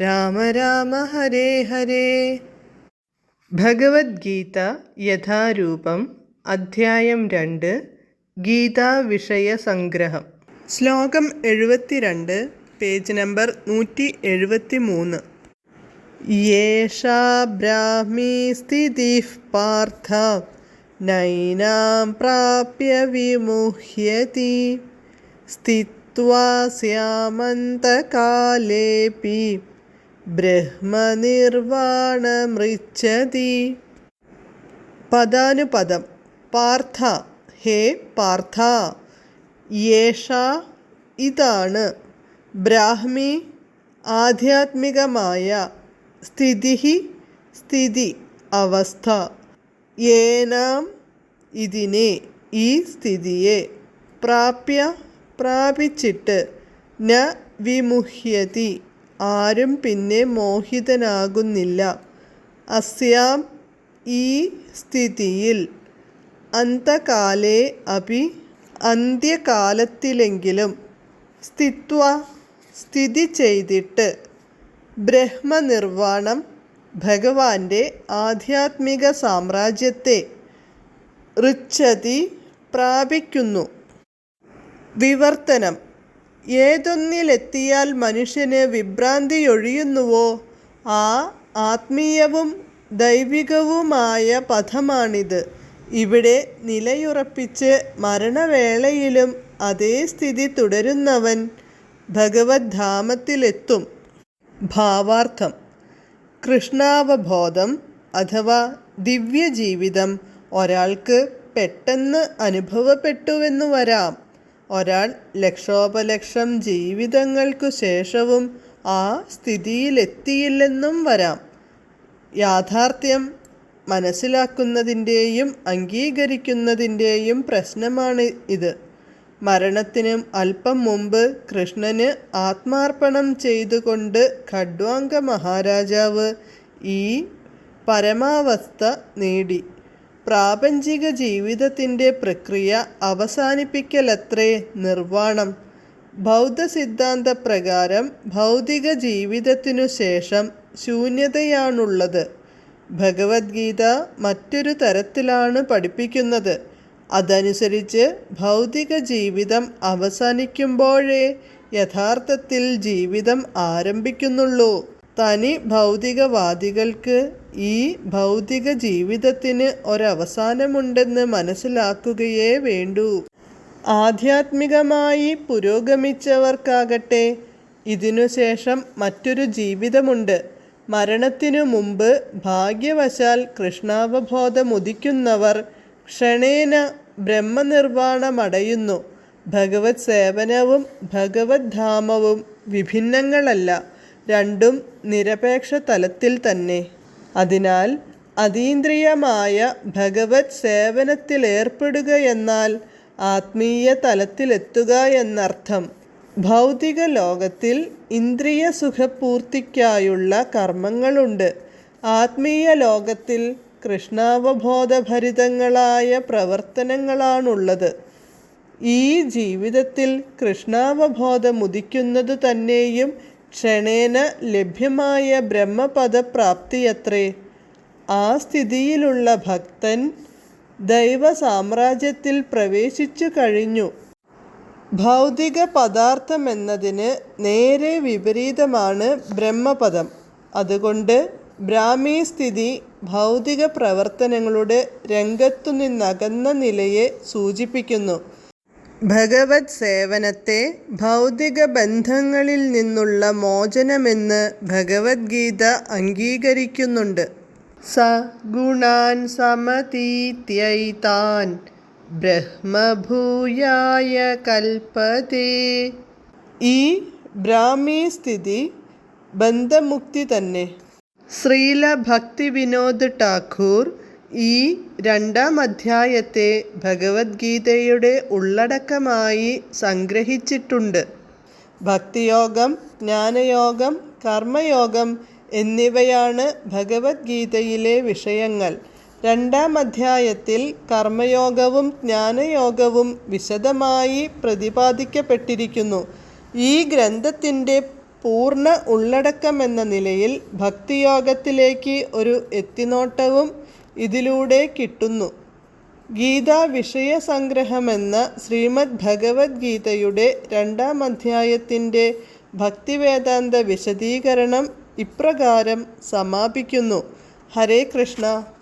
രാമ രാമ ഹരേ ഹരേ. ഭഗവത്ഗീത യഥാരൂപം അധ്യായം രണ്ട് ഗീതാ വിഷയ സംഗ്രഹം. ശ്ലോകം എഴുപത്തിരണ്ട് പേജ് നമ്പർ നൂറ്റി എഴുപത്തി മൂന്ന് ബ്രാഹ്മീ സ്ഥിതി പാർത്ഥ നൈനാം പ്രാപ്യ വിമുഹ്യതി. സ്ഥിത്വാ സ്യാമന്തകാലേപി ബ്രഹ്മനിർവാണമൃച്ഛതി. പദാനുപദം പാർത്ഥ ഹേ പാർത്ഥ യേഷ ഇതാണ്. ബ്രാഹ്മി ആധ്യാത്മികമായ സ്ഥിതി സ്ഥിതി അവസ്ഥ. ഏനാം ഇതിനെ ഈ സ്ഥിതിയെ പ്രാപ്യ പ്രാപിച്ചിട്ട് ന വിമുഹ്യതി. ആരും പിന്നെ മോഹിതനാകുന്നില്ല. അസ്യാം ഈ സ്ഥിതിയിൽ അന്തകാലേ അപി അന്ത്യകാലത്തിലെങ്കിലും സ്ഥിത്വ സ്ഥിതി ചെയ്തിട്ട് ബ്രഹ്മനിർവാണം ഭഗവാന്റെ ആധ്യാത്മിക സാമ്രാജ്യത്തെ ഋച്ഛതി പ്രാപിക്കുന്നു. വിവർത്തനം. ഏതൊന്നിലെത്തിയാൽ മനുഷ്യന് വിഭ്രാന്തിയൊഴിയുന്നുവോ ആ ആത്മീയവും ദൈവികവുമായ പഥമാണിത്. ഇവിടെ നിലയുറപ്പിച്ച് മരണവേളയിലും അതേ സ്ഥിതി തുടരുന്നവൻ ഭഗവത്ധാമത്തിലെത്തും. ഭാവാർത്ഥം. കൃഷ്ണാവബോധം അഥവാ ദിവ്യജീവിതം ഒരാൾക്ക് പെട്ടെന്ന് അനുഭവപ്പെട്ടുവെന്നു വരാം. ഒരാൾ ലക്ഷോപലക്ഷം ജീവിതങ്ങൾക്കു ശേഷവും ആ സ്ഥിതിയിലെത്തിയില്ലെന്നും വരാം. യാഥാർത്ഥ്യം മനസ്സിലാക്കുന്നതിന്റെയും അംഗീകരിക്കുന്നതിന്റെയും പ്രശ്നമാണ് ഇത്. മരണത്തിനും അല്പം മുമ്പ് കൃഷ്ണന് ആത്മാർപ്പണം ചെയ്തുകൊണ്ട് ഖഡ്വാംഗ മഹാരാജാവ് ഈ പരമാവസ്ഥ നേടി. പ്രാപഞ്ചിക ജീവിതത്തിന്റെ പ്രക്രിയ അവസാനിപ്പിക്കലത്രേ നിർവാണം. ബൗദ്ധസിദ്ധാന്ത പ്രകാരം ഭൗതിക ജീവിതത്തിനു ശേഷം ശൂന്യതയാണുള്ളത്. ഭഗവത്ഗീത മറ്റൊരു തരത്തിലാണ് പഠിപ്പിക്കുന്നത്. അതനുസരിച്ച് ഭൗതിക ജീവിതം അവസാനിക്കുമ്പോഴേ യഥാർത്ഥത്തിൽ ജീവിതം ആരംഭിക്കുന്നുള്ളൂ. തനി ഭൗതികവാദികൾക്ക് ഈ ഭൗതിക ജീവിതത്തിന് ഒരവസാനമുണ്ടെന്ന് മനസ്സിലാക്കുകയേ വേണ്ടൂ. ആധ്യാത്മികമായി പുരോഗമിച്ചവർക്കാകട്ടെ ഇതിനുശേഷം മറ്റൊരു ജീവിതമുണ്ട്. മരണത്തിനു മുമ്പ് ഭാഗ്യവശാൽ കൃഷ്ണാവബോധമുദിക്കുന്നവർ ക്ഷണേന ബ്രഹ്മനിർവാണമടയുന്നു. ഭഗവത് സേവനവും ഭഗവത് ധാമവും വിഭിന്നങ്ങളല്ല രണ്ടും നിരപേക്ഷ തലത്തിൽ തന്നെ. അതിനാൽ അതീന്ദ്രിയമായ ഭഗവത് സേവനത്തിലേർപ്പെടുക എന്നാൽ ആത്മീയ തലത്തിലെത്തുക എന്നർത്ഥം ഭൗതിക ലോകത്തിൽ ഇന്ദ്രിയ സുഖപൂർത്തിക്കായുള്ള കർമ്മങ്ങളുണ്ട്. ആത്മീയ ലോകത്തിൽ കൃഷ്ണാവബോധഭരിതങ്ങളായ പ്രവർത്തനങ്ങളാണുള്ളത്. ഈ ജീവിതത്തിൽ കൃഷ്ണാവബോധമുദിക്കുന്നതു തന്നെയും ക്ഷണേന ലഭ്യമായ ബ്രഹ്മപദപ്രാപ്തിയത്രേ. ആ സ്ഥിതിയിലുള്ള ഭക്തൻ ദൈവസാമ്രാജ്യത്തിൽ പ്രവേശിച്ചു കഴിഞ്ഞു. ഭൗതിക പദാർത്ഥമെന്നതിന് നേരെ വിപരീതമാണ് ബ്രഹ്മപദം. അതുകൊണ്ട് ബ്രാഹ്മീ സ്ഥിതി ഭൗതിക പ്രവർത്തനങ്ങളുടെ രംഗത്തു നിന്നകന്ന നിലയെ സൂചിപ്പിക്കുന്നു. ഭഗവത് സേവനത്തെ ഭൗതിക ബന്ധങ്ങളിൽ നിന്നുള്ള മോചനമെന്ന് ഭഗവത്ഗീത അംഗീകരിക്കുന്നുണ്ട്. സ ഗുണാൻ സമതീത്യൈതാൻ ബ്രഹ്മഭൂയായ കൽപ്പതേ ഈ ബ്രാഹ്മി സ്ഥിതി ബന്ധമുക്തി തന്നെ. ശ്രീല ഭക്തി വിനോദ് ഠാക്കൂർ ഈ രണ്ടാം അധ്യായത്തെ ഭഗവത്ഗീതയുടെ ഉള്ളടക്കമായി സംഗ്രഹിച്ചിട്ടുണ്ട്. ഭക്തിയോഗം ജ്ഞാനയോഗം കർമ്മയോഗം എന്നിവയാണ് ഭഗവത്ഗീതയിലെ വിഷയങ്ങൾ. രണ്ടാം അധ്യായത്തിൽ കർമ്മയോഗവും ജ്ഞാനയോഗവും വിശദമായി പ്രതിപാദിക്കപ്പെട്ടിരിക്കുന്നു. ഈ ഗ്രന്ഥത്തിന്റെ പൂർണ ഉള്ളടക്കമെന്ന നിലയിൽ ഭക്തിയോഗത്തിലേക്ക് ഒരു എത്തിനോട്ടവും ഇതിലൂടെ കിട്ടുന്നു. ഗീതാ വിഷയസംഗ്രഹമെന്ന ശ്രീമദ് ഭഗവത്ഗീതയുടെ രണ്ടാം അധ്യായത്തിന്റെ ഭക്തിവേദാന്ത വിശദീകരണം ഇപ്രകാരം സമാപിക്കുന്നു. ഹരേ കൃഷ്ണ.